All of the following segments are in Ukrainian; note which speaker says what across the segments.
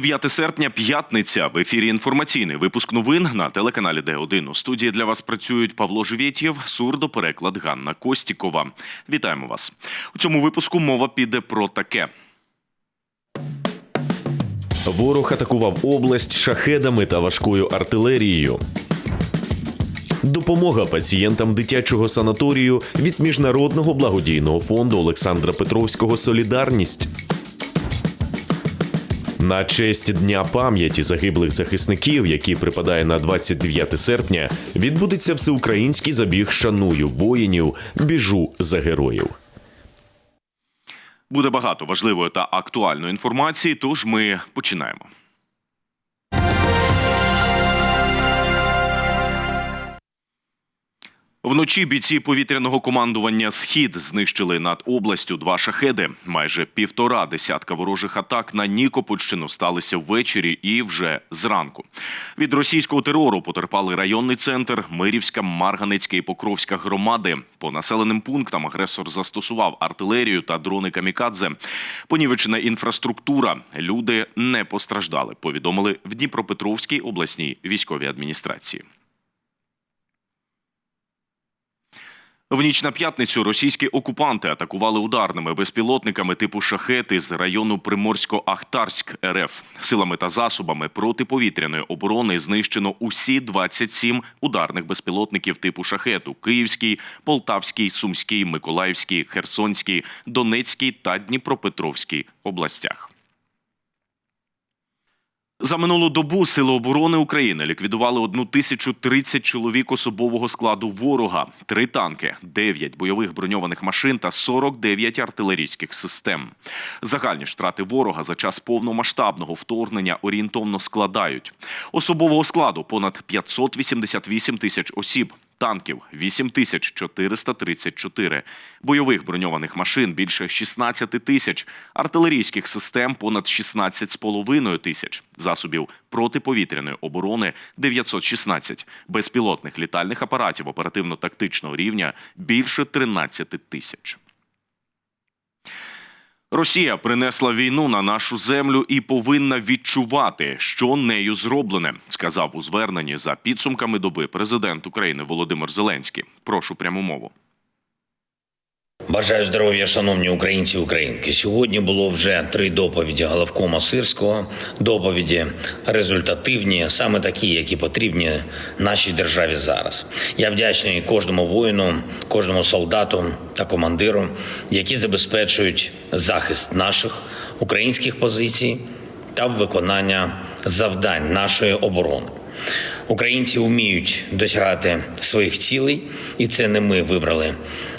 Speaker 1: 9 серпня, п'ятниця. В ефірі інформаційний випуск новин на телеканалі Д1. У студії для вас працюють Павло Живєтєв, сурдопереклад Ганна Костікова. Вітаємо вас. У цьому випуску мова піде про таке.
Speaker 2: Ворог атакував область шахедами та важкою артилерією. Допомога пацієнтам дитячого санаторію від міжнародного благодійного фонду Олександра Петровського Солідарність. На честь Дня пам'яті загиблих захисників, який припадає на 29 серпня, відбудеться всеукраїнський забіг Шаную воїнів. Біжу за героїв.
Speaker 1: Буде багато важливої та актуальної інформації. Тож ми починаємо. Вночі бійці повітряного командування Схід знищили над областю два шахеди. Майже півтора десятка ворожих атак на Нікопольщину сталися ввечері і вже зранку. Від російського терору потерпали районний центр, Мирівська, Марганецька і Покровська громади. По населеним пунктам агресор застосував артилерію та дрони камікадзе. Понівечена інфраструктура. Люди не постраждали. Повідомили в Дніпропетровській обласній військовій адміністрації. В ніч на п'ятницю російські окупанти атакували ударними безпілотниками типу шахет із району Приморсько-Ахтарськ РФ. Силами та засобами протиповітряної оборони знищено усі 27 ударних безпілотників типу шахету: Київський, Полтавський, Сумський, Миколаївський, Херсонський, Донецький та Дніпропетровський областях. За минулу добу Сили оборони України ліквідували 1030 чоловік особового складу ворога, три танки, 9 бойових броньованих машин та 49 артилерійських систем. Загальні штрати ворога за час повномасштабного вторгнення орієнтовно складають особового складу понад 588 тисяч осіб. Танків 8434, бойових броньованих машин більше 16 тисяч, артилерійських систем понад 16,5 тисяч, засобів протиповітряної оборони 916, безпілотних літальних апаратів оперативно-тактичного рівня більше 13 тисяч. Росія принесла війну на нашу землю і повинна відчувати, що нею зроблене, сказав у зверненні за підсумками доби президент України Володимир Зеленський. Прошу пряму мову.
Speaker 3: Бажаю здоров'я, шановні українці і українки. Сьогодні було вже три доповіді головкома Сирського. Доповіді результативні, саме такі, які потрібні нашій державі зараз. Я вдячний кожному воїну, кожному солдату та командиру, які забезпечують захист наших українських позицій та виконання завдань нашої оборони. Українці вміють досягати своїх цілей, і це не ми вибрали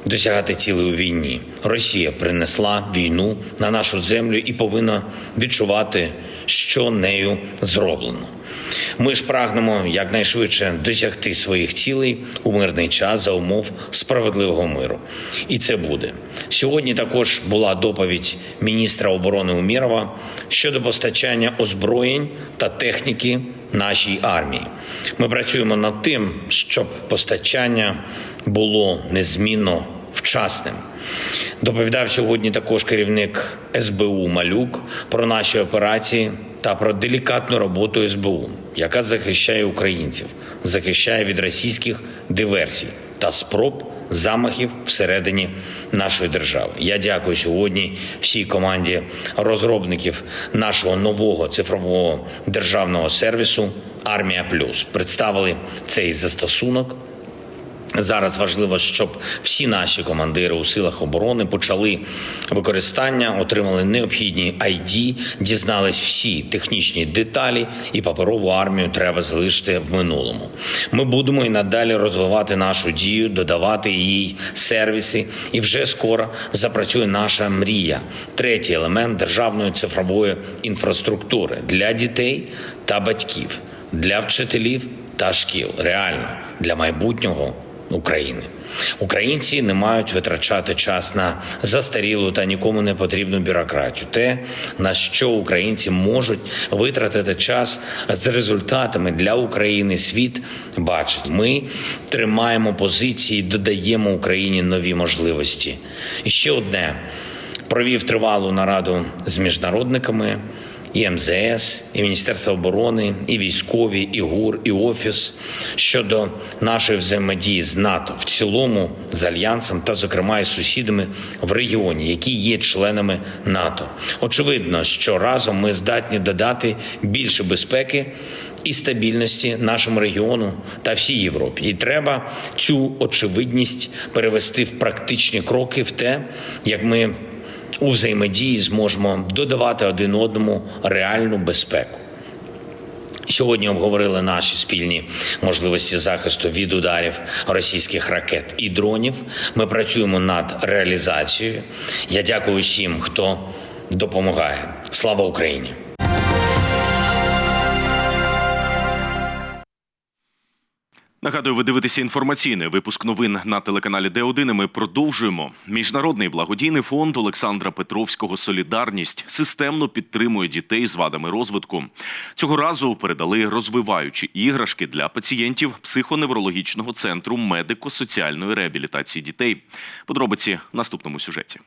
Speaker 3: досягати цілей у війні. Росія принесла війну на нашу землю і повинна відчувати, що нею зроблено. Ми ж прагнемо якнайшвидше досягти своїх цілей у мирний час за умов справедливого миру. І це буде сьогодні. Також була доповідь міністра оборони Умірова щодо постачання озброєнь та техніки нашій армії. Ми працюємо над тим, щоб постачання було незмінно вчасним. Доповідав сьогодні також керівник СБУ Малюк про наші операції та про делікатну роботу СБУ, яка захищає українців, захищає від російських диверсій та спроб замахів всередині нашої держави. Я дякую сьогодні всій команді розробників нашого нового цифрового державного сервісу Армія Плюс представили цей застосунок. Зараз важливо, щоб всі наші командири у силах оборони почали використання, отримали необхідні ID, дізнались всі технічні деталі, і паперову армію треба залишити в минулому. Ми будемо і надалі розвивати нашу дію, додавати їй сервіси, і вже скоро запрацює наша мрія. Третій елемент державної цифрової інфраструктури для дітей та батьків, для вчителів та шкіл. Реально для майбутнього. України. Українці не мають витрачати час на застарілу та нікому не потрібну бюрократію. Те, на що українці можуть витратити час з результатами для України, світ бачить. Ми тримаємо позиції, додаємо Україні нові можливості. І ще одне провів тривалу нараду з міжнародниками і МЗС, і Міністерство оборони, і військові, і ГУР, і Офіс щодо нашої взаємодії з НАТО в цілому, з альянсом та, зокрема, із сусідами в регіоні, які є членами НАТО. Очевидно, що разом ми здатні додати більше безпеки і стабільності нашому регіону та всій Європі. І треба цю очевидність перевести в практичні кроки в те, як ми у взаємодії зможемо додавати один одному реальну безпеку. Сьогодні обговорили наші спільні можливості захисту від ударів російських ракет і дронів. Ми працюємо над реалізацією. Я дякую всім, хто допомагає. Слава Україні!
Speaker 1: Нагадую, ви дивитеся інформаційний випуск новин на телеканалі Д1. і Ми продовжуємо. Міжнародний благодійний фонд Олександра Петровського Солідарність системно підтримує дітей з вадами розвитку. Цього разу передали розвиваючі іграшки для пацієнтів психоневрологічного центру медико-соціальної реабілітації дітей. Подробиці в наступному сюжеті.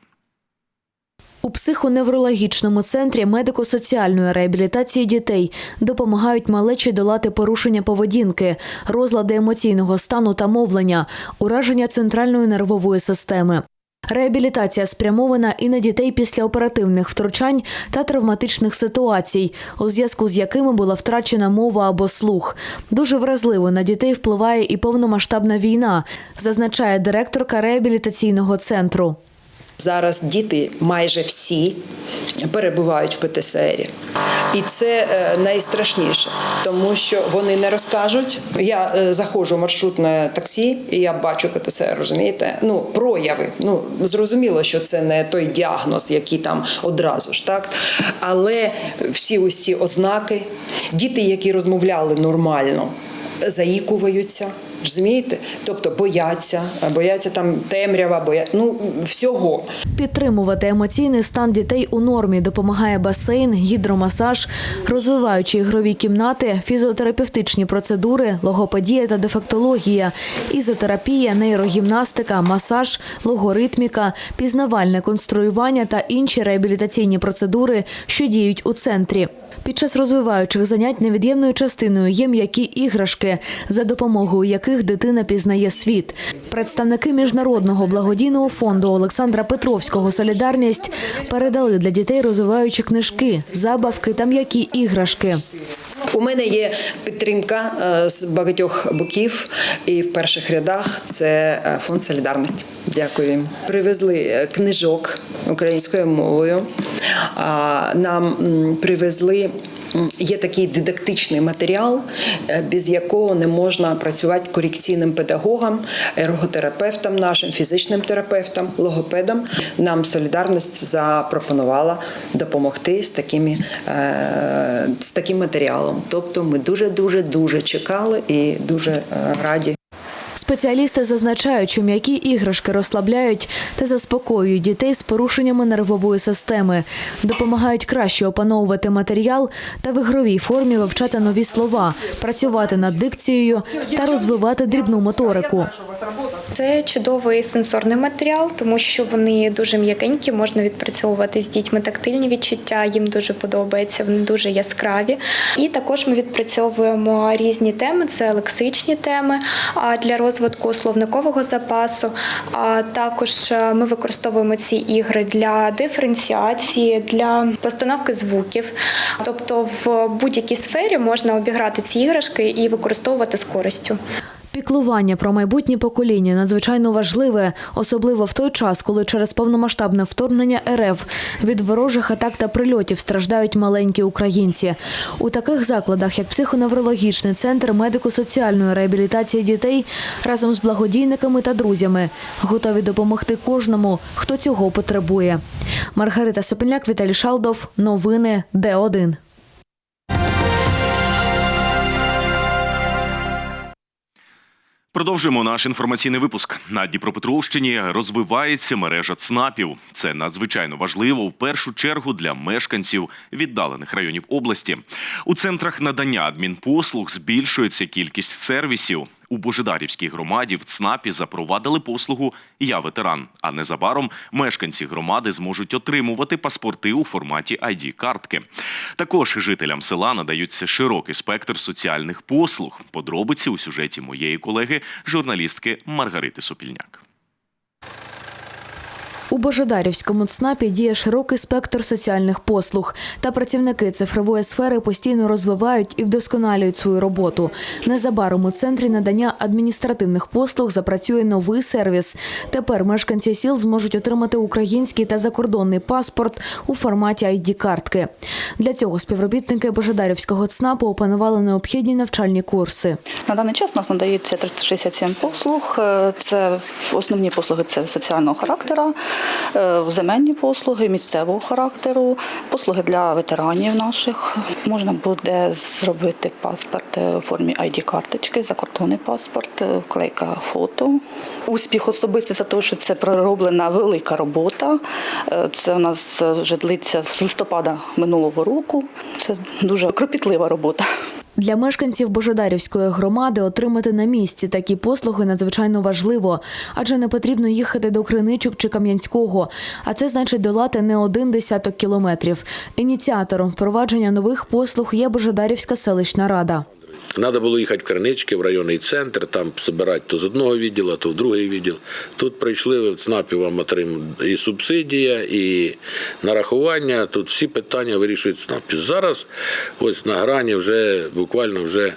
Speaker 4: У психоневрологічному центрі медико-соціальної реабілітації дітей допомагають малечі долати порушення поведінки, розлади емоційного стану та мовлення, ураження центральної нервової системи. Реабілітація спрямована і на дітей після оперативних втручань та травматичних ситуацій, у зв'язку з якими була втрачена мова або слух. Дуже вразливо на дітей впливає і повномасштабна війна, зазначає директорка реабілітаційного центру.
Speaker 5: Зараз діти майже всі перебувають в ПТСРі. І це е, найстрашніше, тому що вони не розкажуть. Я е, заходжу в маршрутне таксі, і я бачу ПТСР, розумієте? Ну, прояви. Ну, зрозуміло, що це не той діагноз, який там одразу ж, так? Але всі усі ознаки, діти, які розмовляли нормально, заїкуваються. Розумієте? Тобто бояться, бояться там темрява, боя... ну всього.
Speaker 4: Підтримувати емоційний стан дітей у нормі допомагає басейн, гідромасаж, розвиваючі ігрові кімнати, фізіотерапевтичні процедури, логопедія та дефектологія, ізотерапія, нейрогімнастика, масаж, логоритміка, пізнавальне конструювання та інші реабілітаційні процедури, що діють у центрі. Під час розвиваючих занять невід'ємною частиною є м'які іграшки, за допомогою яких дитина пізнає світ. Представники міжнародного благодійного фонду Олександра Петровського Солідарність передали для дітей розвиваючі книжки, забавки та м'які іграшки.
Speaker 5: У мене є підтримка е, з багатьох боків, і в перших рядах це е, фонд Солідарність. Дякую. їм. Привезли е, книжок українською мовою. Нам привезли. Є такий дидактичний матеріал, без якого не можна працювати корекційним педагогам, ерготерапевтам, нашим фізичним терапевтам, логопедам. Нам солідарність запропонувала допомогти з такими з таким матеріалом. Тобто, ми дуже дуже дуже чекали і дуже е, раді.
Speaker 4: Спеціалісти зазначають, що м'які іграшки розслабляють та заспокоюють дітей з порушеннями нервової системи, допомагають краще опановувати матеріал та в ігровій формі вивчати нові слова, працювати над дикцією та розвивати дрібну моторику.
Speaker 6: Це чудовий сенсорний матеріал, тому що вони дуже м'якенькі, можна відпрацьовувати з дітьми тактильні відчуття. Їм дуже подобається, вони дуже яскраві. І також ми відпрацьовуємо різні теми. Це лексичні теми а, для розвитку словникового запасу. А також е, ми використовуємо ці ігри для диференціації, для постановки звуків. Тобто, в будь-якій сфері можна обіграти ці іграшки і використовувати з користю.
Speaker 4: Піклування про майбутнє покоління надзвичайно важливе, особливо в той час, коли через повномасштабне вторгнення РФ від ворожих атак та прильотів страждають маленькі українці. У таких закладах, як психоневрологічний центр медико-соціальної реабілітації дітей, разом з благодійниками та друзями готові допомогти кожному, хто цього потребує. Маргарита Сопельняк, Віталій Шалдов. Новини Д1.
Speaker 1: Продовжуємо наш інформаційний випуск. На Дніпропетровщині розвивається мережа ЦНАПів. Це надзвичайно важливо в першу чергу для мешканців віддалених районів області. У центрах надання адмінпослуг збільшується кількість сервісів. У Божедарівській громаді в ЦНАПі запровадили послугу Я ветеран. А незабаром мешканці громади зможуть отримувати паспорти у форматі id картки Також жителям села надаються широкий спектр соціальних послуг. Подробиці у сюжеті моєї колеги, журналістки Маргарити Сопільняк.
Speaker 4: У Божедарівському ЦНАПі діє широкий спектр соціальних послуг, та працівники цифрової сфери постійно розвивають і вдосконалюють свою роботу. Незабаром у центрі надання адміністративних послуг запрацює новий сервіс. Тепер мешканці сіл зможуть отримати український та закордонний паспорт у форматі id картки Для цього співробітники Божедарівського ЦНАПу опанували необхідні навчальні курси.
Speaker 7: На даний час у нас надається 367 послуг. Е, Це основні послуги це соціального характеру, земельні послуги місцевого характеру, послуги для ветеранів наших. Можна буде зробити паспорт е, у формі id карточки закордонний паспорт, е, вклейка фото. Успіх особистий за те, що це пророблена велика робота. Е, Це у нас е, вже длиться з листопада минулого року. Це дуже кропітлива робота.
Speaker 4: Для мешканців Божедарівської громади отримати на місці такі послуги надзвичайно важливо, адже не потрібно їхати до Криничок чи Кам'янського, а це значить долати не один десяток кілометрів. Ініціатором впровадження нових послуг є Божедарівська селищна рада.
Speaker 8: Треба було їхати в Кринички, в районний центр, там збирати то з одного відділу, то в другий відділ. Тут прийшли в ЦНАПі вам отримують і субсидія, і нарахування. Тут всі питання вирішують ЦНАПі. Зараз ось на грані вже буквально вже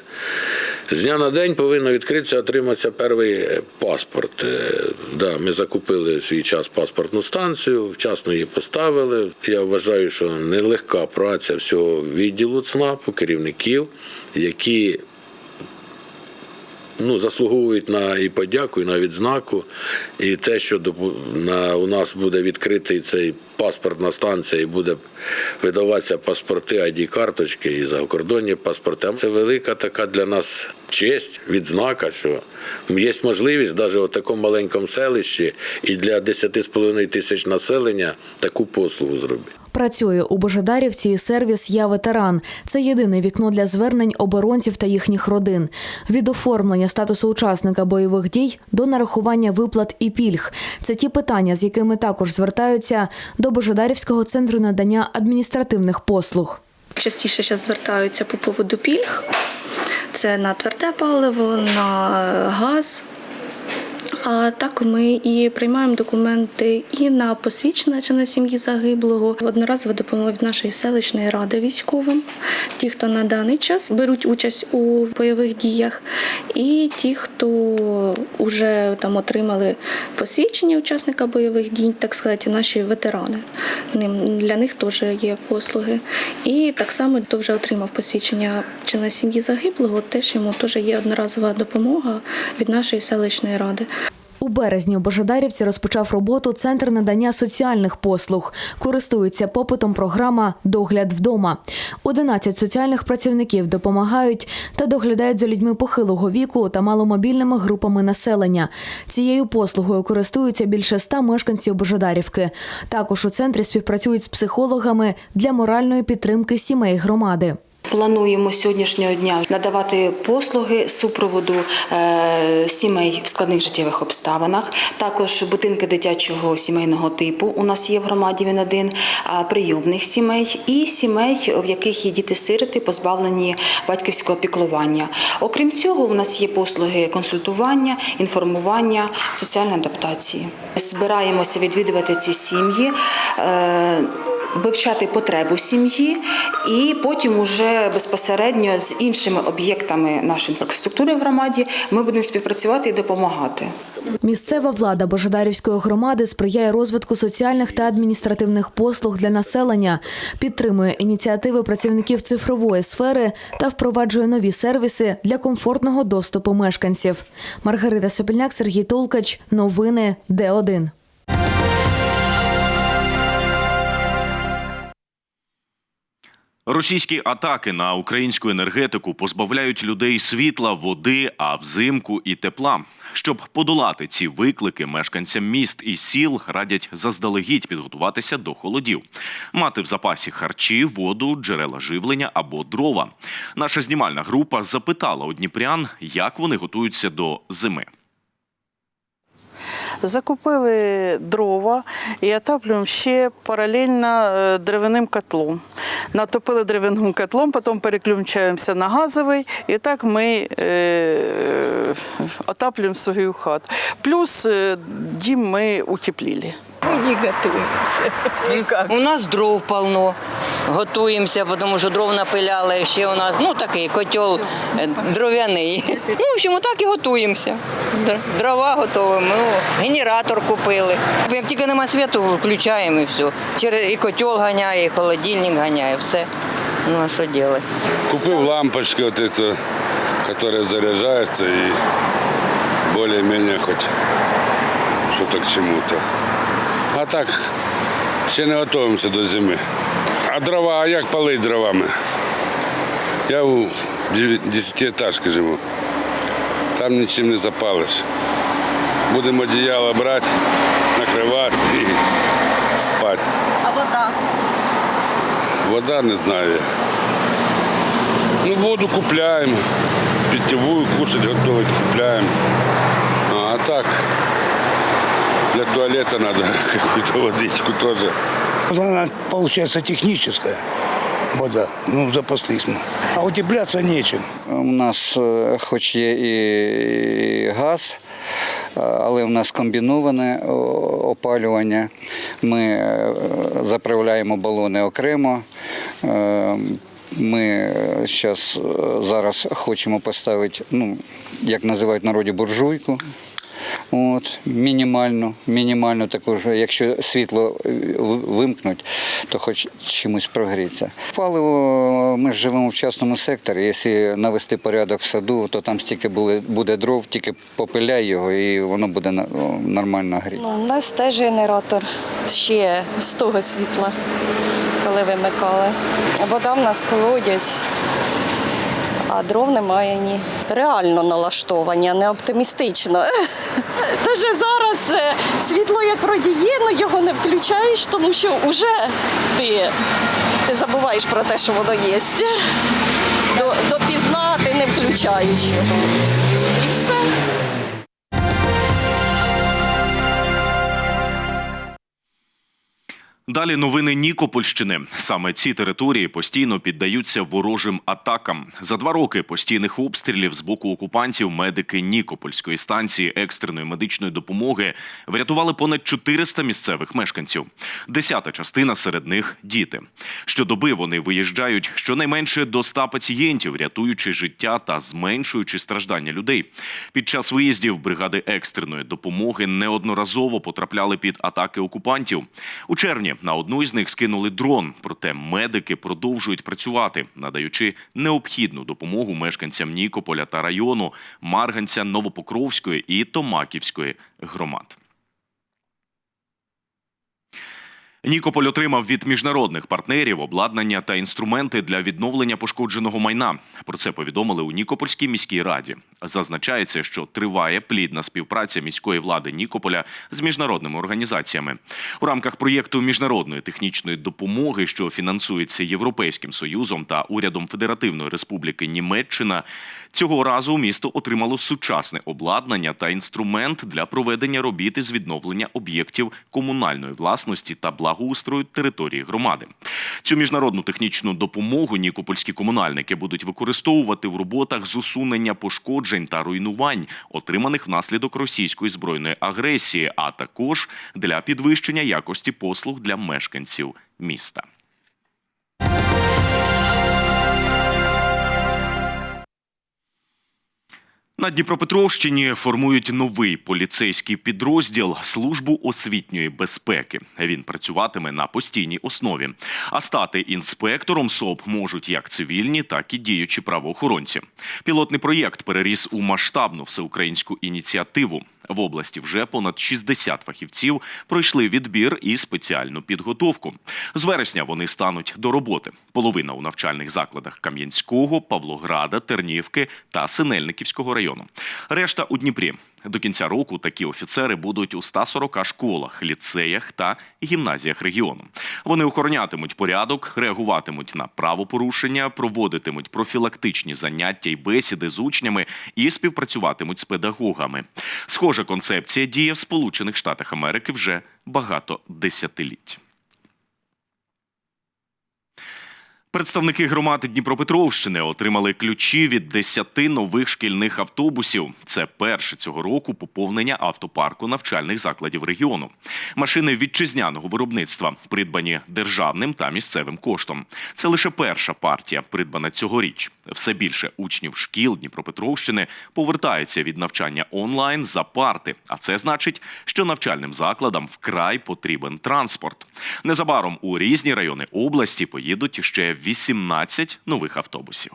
Speaker 8: з дня на день повинно відкритися, отриматися перший е, паспорт. Е, Да, ми закупили в свій час паспортну станцію, вчасно її поставили. Я вважаю, що нелегка праця всього відділу ЦНАПу, керівників, які ну, заслуговують на і подяку, і на відзнаку. І те, що до на, у нас буде відкритий цей паспортна станція і буде видаватися паспорти, ID-карточки і закордонні паспорти. Це велика така для нас честь, відзнака, що є можливість навіть у такому маленькому селищі і для 10,5 тисяч населення таку послугу зробити.
Speaker 4: Працює у Божедарівці і сервіс Я ветеран. Це єдине вікно для звернень оборонців та їхніх родин. Від оформлення статусу учасника бойових дій до нарахування виплат і пільг. Це ті питання, з якими також звертаються до Божедарівського центру надання адміністративних послуг.
Speaker 9: Частіше зараз звертаються по поводу пільг. Це на тверде паливо, на газ. А так ми і приймаємо документи і на посвідчення члена сім'ї загиблого. Одноразова допомога від нашої селищної ради військовим, ті, хто на даний час беруть участь у бойових діях, і ті, хто вже там отримали посвідчення учасника бойових дій, так сказати, наші ветерани. Ним для них теж є послуги. І так само, хто вже отримав посвідчення члена сім'ї загиблого, теж йому теж є одноразова допомога від нашої селищної ради.
Speaker 4: У березні у Божедарівці розпочав роботу Центр надання соціальних послуг. Користується попитом програма Догляд вдома. 11 соціальних працівників допомагають та доглядають за людьми похилого віку та маломобільними групами населення. Цією послугою користуються більше ста мешканців Божедарівки. Також у центрі співпрацюють з психологами для моральної підтримки сімей громади.
Speaker 10: Плануємо сьогоднішнього дня надавати послуги супроводу е, сімей в складних життєвих обставинах. Також будинки дитячого сімейного типу у нас є в громаді він один, прийомних сімей і сімей, в яких є діти-сироти, позбавлені батьківського піклування. Окрім цього, у нас є послуги консультування, інформування, соціальної адаптації. Збираємося відвідувати ці сім'ї. Вивчати потребу сім'ї, і потім уже безпосередньо з іншими об'єктами нашої інфраструктури в громаді ми будемо співпрацювати і допомагати.
Speaker 4: Місцева влада Божедарівської громади сприяє розвитку соціальних та адміністративних послуг для населення, підтримує ініціативи працівників цифрової сфери та впроваджує нові сервіси для комфортного доступу мешканців. Маргарита Сопільняк, Сергій Толкач. Новини Д1.
Speaker 1: Російські атаки на українську енергетику позбавляють людей світла, води, а взимку і тепла. Щоб подолати ці виклики, мешканцям міст і сіл радять заздалегідь підготуватися до холодів, мати в запасі харчі, воду, джерела живлення або дрова. Наша знімальна група запитала у дніпрян, як вони готуються до зими.
Speaker 11: Закупили дрова і отаплюємо ще паралельно е, деревяним котлом. Натопили деревяним котлом, потім переключаємося на газовий, і так ми е, отаплюємо свою хату. Плюс е, дім ми утеплили.
Speaker 12: Не готуємося. У нас дров полно. Готуємося, тому що дров напиляли. Ще у нас ну такий котел е, дров'яний. Ну, в общем, так і готуємося. Дрова готуємо, ну, генератор купили. Як тільки нема світу, включаємо і все. Через і котел ганяє, і холодильник ганяє, все. Ну а що робити?
Speaker 13: Купив лампочки, вот эту, которые заряжаются и более-менее хоть что-то к чему-то. А так, ще не готуємося до зими. А дрова, а як палить дровами? Я у десятиэтажці живу. Там нічим не запалиш. Будемо одіяло брати, накривати і спати.
Speaker 9: А вода?
Speaker 13: Вода не знаю. Ну, воду купляем, питьевую кушать, готовить купляем. А, а так, для туалета надо какую-то водичку тоже.
Speaker 14: Она получается техническая вода, ну запаслись мы. А утепляться нечем.
Speaker 15: У нас е, хоч є і газ, е, але в нас комбіноване опалювання. Ми е, заправляємо балони окремо. Ми зараз зараз хочемо поставити, ну, як називають в народі, буржуйку. От, мінімальну, мінімальну також, якщо світло е, вимкнуть, то хоч чимось прогріться. Паливо, ми живемо в частному секторі. Якщо навести порядок в саду, то там стільки буде дров, тільки попиляй його і воно буде нормально гріти.
Speaker 9: Ну, у нас теж генератор ще з того світла, коли вимикали. Вода в нас колодязь, а дров немає ні. Реально налаштовані, а не оптимістично. Даже зараз е, світло як вроді є, але його не включаєш, тому що вже ти, ти забуваєш про те, що воно є. До, допізна ти не включаєш його.
Speaker 1: Далі новини Нікопольщини. Саме ці території постійно піддаються ворожим атакам. За два роки постійних обстрілів з боку окупантів медики Нікопольської станції екстреної медичної допомоги врятували понад 400 місцевих мешканців. Десята частина серед них діти. Щодоби вони виїжджають щонайменше до 100 пацієнтів, рятуючи життя та зменшуючи страждання людей. Під час виїздів бригади екстреної допомоги неодноразово потрапляли під атаки окупантів. У червні на одну із них скинули дрон, проте медики продовжують працювати, надаючи необхідну допомогу мешканцям Нікополя та району, Марганця, Новопокровської і Томаківської громад. Нікополь отримав від міжнародних партнерів обладнання та інструменти для відновлення пошкодженого майна. Про це повідомили у Нікопольській міській раді. Зазначається, що триває плідна співпраця міської влади Нікополя з міжнародними організаціями у рамках проєкту міжнародної технічної допомоги, що фінансується Європейським союзом та урядом Федеративної Республіки Німеччина. Цього разу місто отримало сучасне обладнання та інструмент для проведення робіт із відновлення об'єктів комунальної власності та благоустрою території громади. Цю міжнародну технічну допомогу нікопольські комунальники будуть використовувати в роботах з усунення пошкоджень та руйнувань, отриманих внаслідок російської збройної агресії, а також для підвищення якості послуг для мешканців міста. На Дніпропетровщині формують новий поліцейський підрозділ службу освітньої безпеки. Він працюватиме на постійній основі. А стати інспектором СОП можуть як цивільні, так і діючі правоохоронці. Пілотний проєкт переріс у масштабну всеукраїнську ініціативу. В області вже понад 60 фахівців пройшли відбір і спеціальну підготовку. З вересня вони стануть до роботи. Половина у навчальних закладах Кам'янського, Павлограда, Тернівки та Синельниківського району. Решта у Дніпрі. До кінця року такі офіцери будуть у 140 школах, ліцеях та гімназіях регіону. Вони охоронятимуть порядок, реагуватимуть на правопорушення, проводитимуть профілактичні заняття й бесіди з учнями і співпрацюватимуть з педагогами. Схожа концепція діє в Сполучених Штатах Америки вже багато десятиліть. Представники громади Дніпропетровщини отримали ключі від 10 нових шкільних автобусів. Це перше цього року поповнення автопарку навчальних закладів регіону. Машини вітчизняного виробництва, придбані державним та місцевим коштом. Це лише перша партія, придбана цьогоріч. Все більше учнів шкіл Дніпропетровщини повертаються від навчання онлайн за парти. А це значить, що навчальним закладам вкрай потрібен транспорт. Незабаром у різні райони області поїдуть ще 18 нових автобусів.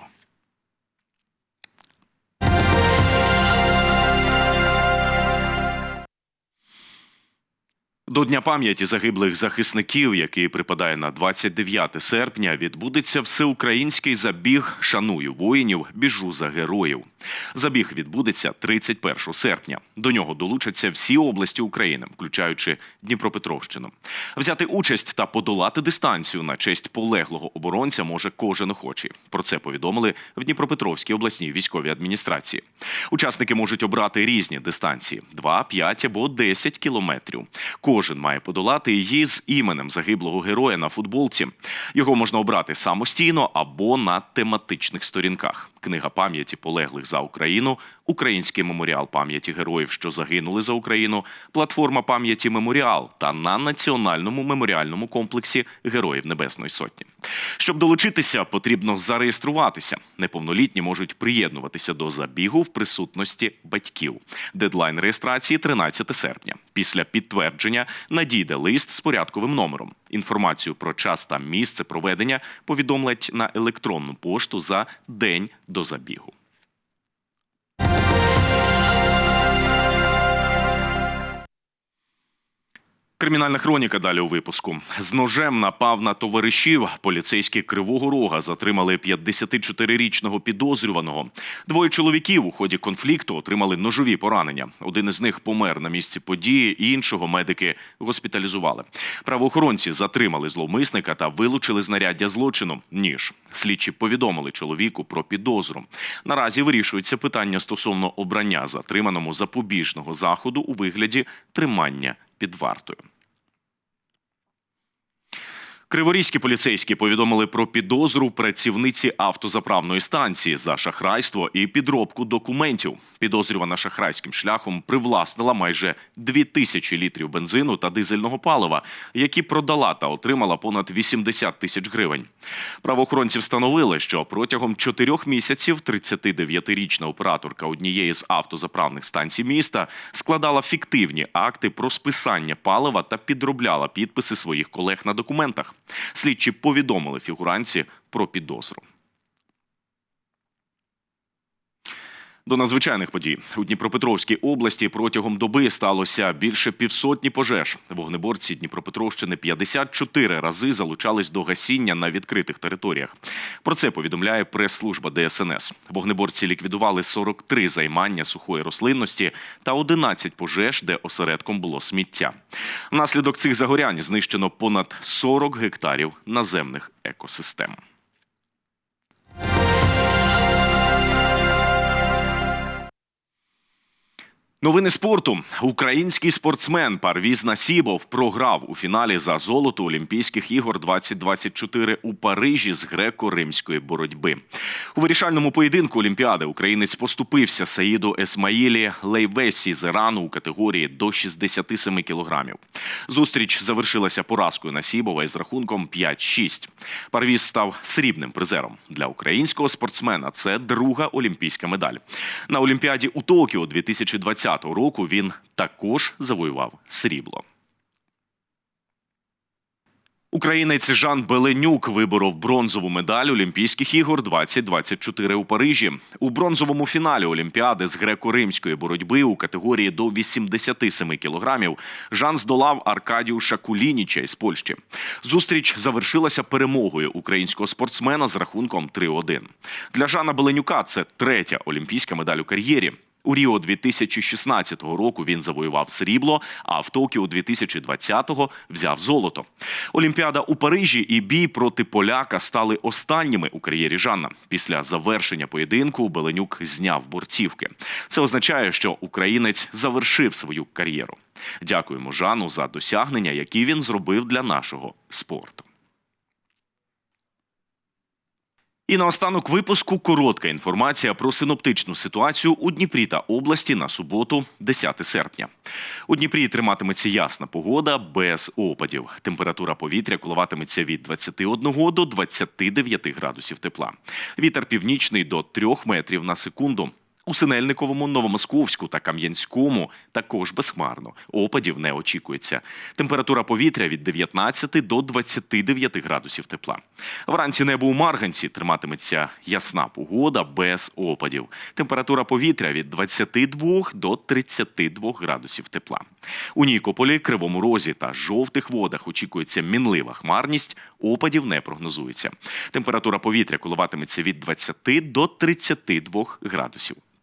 Speaker 1: До Дня пам'яті загиблих захисників, який припадає на 29 серпня, відбудеться всеукраїнський забіг Шаную воїнів, біжу за героїв. Забіг відбудеться 31 серпня. До нього долучаться всі області України, включаючи Дніпропетровщину. Взяти участь та подолати дистанцію на честь полеглого оборонця може кожен охочий. Про це повідомили в Дніпропетровській обласній військовій адміністрації. Учасники можуть обрати різні дистанції: 2, 5 або 10 кілометрів. Кожен має подолати її з іменем загиблого героя на футболці. Його можна обрати самостійно або на тематичних сторінках. Книга пам'яті полеглих за Україну, Український меморіал пам'яті героїв, що загинули за Україну, платформа пам'яті Меморіал та на національному меморіальному комплексі Героїв Небесної Сотні. Щоб долучитися, потрібно зареєструватися. Неповнолітні можуть приєднуватися до забігу в присутності батьків. Дедлайн реєстрації 13 серпня. Після підтвердження надійде лист з порядковим номером. Інформацію про час та місце проведення повідомлять на електронну пошту за день до забігу. Кримінальна хроніка далі у випуску. З ножем напав на товаришів. Поліцейські Кривого Рога затримали 54-річного підозрюваного. Двоє чоловіків у ході конфлікту отримали ножові поранення. Один із них помер на місці події, іншого медики госпіталізували. Правоохоронці затримали зловмисника та вилучили знаряддя злочину. Ніж слідчі повідомили чоловіку про підозру. Наразі вирішується питання стосовно обрання затриманому запобіжного заходу у вигляді тримання під вартою. Криворізькі поліцейські повідомили про підозру працівниці автозаправної станції за шахрайство і підробку документів. Підозрювана шахрайським шляхом привласнила майже 2000 літрів бензину та дизельного палива, які продала та отримала понад 80 тисяч гривень. Правоохоронці встановили, що протягом чотирьох місяців 39-річна операторка однієї з автозаправних станцій міста складала фіктивні акти про списання палива та підробляла підписи своїх колег на документах. Слідчі повідомили фігуранці про підозру. До надзвичайних подій у Дніпропетровській області протягом доби сталося більше півсотні пожеж. Вогнеборці Дніпропетровщини 54 рази залучались до гасіння на відкритих територіях. Про це повідомляє прес-служба ДСНС. Вогнеборці ліквідували 43 займання сухої рослинності та 11 пожеж, де осередком було сміття. Внаслідок цих загорянь знищено понад 40 гектарів наземних екосистем. Новини спорту. Український спортсмен Парвіз Насібов програв у фіналі за золото Олімпійських ігор 2024 у Парижі з греко-римської боротьби. У вирішальному поєдинку Олімпіади українець поступився Саїду Есмаїлі Лейвесі з Ірану у категорії до 67 кілограмів. Зустріч завершилася поразкою Насібова із рахунком 5-6. Парвіз став срібним призером для українського спортсмена. Це друга олімпійська медаль. На Олімпіаді у Токіо 2020 року він також завоював срібло. Українець Жан Беленюк виборов бронзову медаль Олімпійських ігор 2024 у Парижі. У бронзовому фіналі Олімпіади з греко-римської боротьби у категорії до 87 кілограмів Жан здолав Аркадіуша Кулініча із Польщі. Зустріч завершилася перемогою українського спортсмена з рахунком 3-1. Для Жана Беленюка це третя олімпійська медаль у кар'єрі. У Ріо 2016 року він завоював срібло, а в Токіо 2020-го взяв золото. Олімпіада у Парижі і бій проти поляка стали останніми у кар'єрі Жанна. Після завершення поєдинку Беленюк зняв борцівки. Це означає, що українець завершив свою кар'єру. Дякуємо Жану за досягнення, які він зробив для нашого спорту. І наостанок випуску коротка інформація про синоптичну ситуацію у Дніпрі та області на суботу, 10 серпня. У Дніпрі триматиметься ясна погода без опадів. Температура повітря коливатиметься від 21 до 29 градусів тепла. Вітер північний до 3 метрів на секунду. У Синельниковому, Новомосковську та Кам'янському також безхмарно. Опадів не очікується. Температура повітря від 19 до 29 градусів тепла. Вранці небо у Марганці триматиметься ясна погода без опадів. Температура повітря від 22 до 32 градусів тепла. У Нікополі, Кривому Розі та жовтих водах очікується мінлива хмарність. Опадів не прогнозується. Температура повітря коливатиметься від 20 до 32 градусів